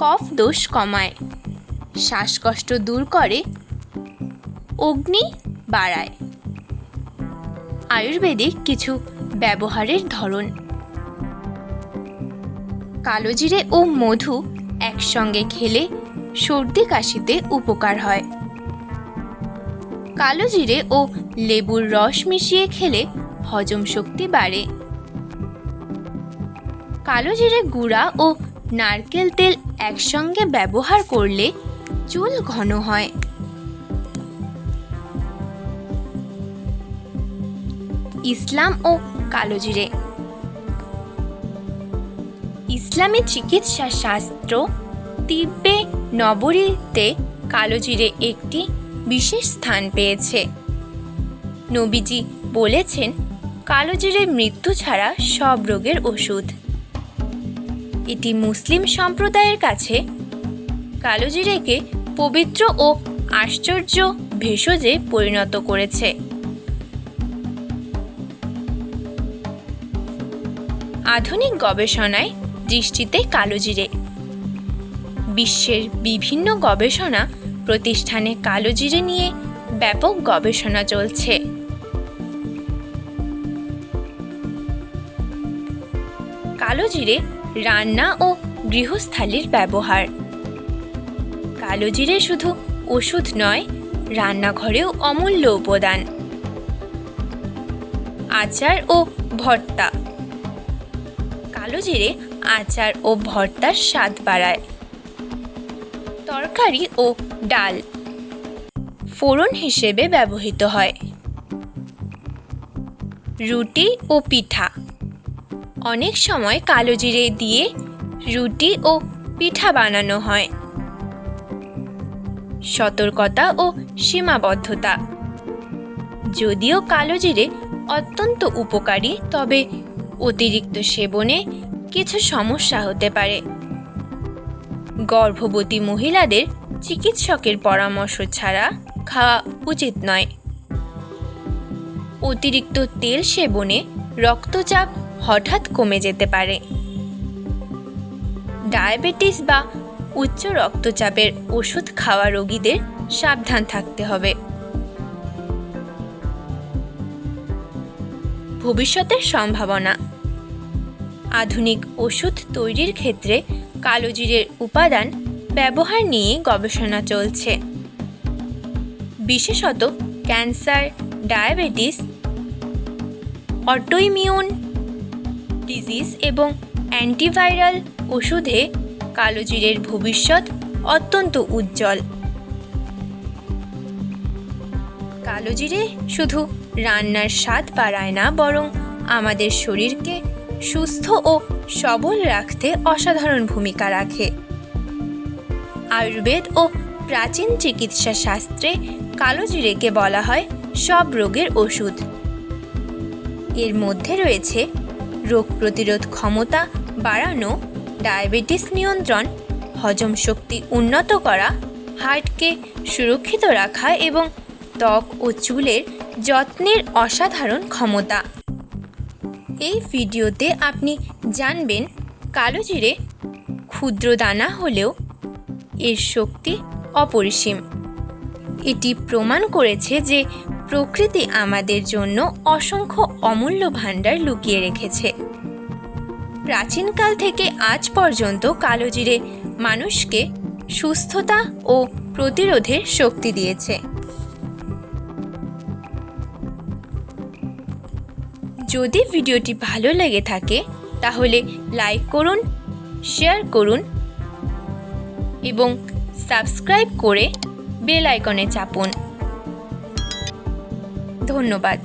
কফ দোষ কমায়। শ্বাসকষ্ট দূর করে, অগ্নি বাড়ায়। আয়ুর্বেদিক কিছু ব্যবহারের ধরন। কালোজিরে ও মধু একসঙ্গে খেলে সর্দি কাশিতে উপকার হয়। কালো জিরে ও লেবুর রস মিশিয়ে খেলে হজম শক্তি বাড়ে। কালো জিরে গুঁড়া ও নারকেল তেল একসঙ্গে ব্যবহার করলে চুল ঘন হয়। ইসলাম ও কালোজিরে। ইসলামী চিকিৎসা শাস্ত্র তিব্বে নবরীতে কালোজিরে একটি বিশেষ স্থান পেয়েছে। নবীজি বলেছেন, কালোজিরে মৃত্যু ছাড়া সব রোগের ওষুধ। এটি মুসলিম সম্প্রদায়ের কাছে কালোজিরেকে পবিত্র ও আশ্চর্য ভেষজে পরিণত করেছে। আধুনিক গবেষণায় দৃষ্টিতে কালোজিরে বিশ্বের বিভিন্ন গবেষণা প্রতিষ্ঠানে কালোজিরে নিয়ে ব্যাপক গবেষণা চলছে। কালোজিরে রান্না ও গৃহস্থালির ব্যবহার। কালোজিরে শুধু ওষুধ নয়, রান্নাঘরেও অমূল্য উপাদান। আচার ও ভর্তা। কালো জিরে আচার ও ভর্তার স্বাদ বাড়ায়। তরকারি ও ডাল ফোড়ন হিসেবে ব্যবহৃত হয়। রুটি ও পিঠা অনেক সময় কালো জিরে দিয়ে রুটি ও পিঠা বানানো হয়। সতর্কতা ও সীমাবদ্ধতা। যদিও কালো জিরে অত্যন্ত উপকারী, তবে অতিরিক্ত সেবনে কিছু সমস্যা হতে পারে। গর্ভবতী মহিলাদের চিকিৎসকের পরামর্শ ছাড়া খাওয়া উচিত নয়। অতিরিক্ত তেল সেবনে রক্তচাপ হঠাৎ কমে যেতে পারে। ডায়াবেটিস বা উচ্চ রক্তচাপের ওষুধ খাওয়া রোগীদের সাবধান থাকতে হবে। ভবিষ্যতের সম্ভাবনা। আধুনিক ওষুধ তৈরির ক্ষেত্রে কালোজিরের উপাদান ব্যবহার নিয়ে গবেষণা চলছে। বিশেষত ক্যান্সার, ডায়াবেটিস, অটোইমিউন ডিজিজ এবং অ্যান্টিভাইরাল ওষুধে কালোজিরের ভবিষ্যৎ অত্যন্ত উজ্জ্বল। কালোজিরে শুধু রান্নার স্বাদ বাড়ায় না, বরং আমাদের শরীরকে সুস্থ ও সবল রাখতে অসাধারণ ভূমিকা রাখে। আয়ুর্বেদ ও প্রাচীন চিকিৎসা শাস্ত্রে কালোজিরেকে বলা হয় সব রোগের ওষুধ। এর মধ্যে রয়েছে রোগ প্রতিরোধ ক্ষমতা বাড়ানো, ডায়াবেটিস নিয়ন্ত্রণ, হজম শক্তি উন্নত করা, হার্টকে সুরক্ষিত রাখা এবং ত্বক ও চুলের যত্নের অসাধারণ ক্ষমতা। এই ভিডিওতে আপনি জানবেন কালো জিরে ক্ষুদ্র দানা হলেও এর শক্তি অপরিসীম। এটি প্রমাণ করেছে যে প্রকৃতি আমাদের জন্য অসংখ্য অমূল্য ভাণ্ডার লুকিয়ে রেখেছে। প্রাচীনকাল থেকে আজ পর্যন্ত কালোজিরে মানুষকে সুস্থতা ও প্রতিরোধের শক্তি দিয়েছে। যদি ভিডিওটি ভালো লেগে থাকে, তাহলে লাইক করুন, শেয়ার করুন এবং সাবস্ক্রাইব করে বেল আইকনে চাপুন। ধন্যবাদ।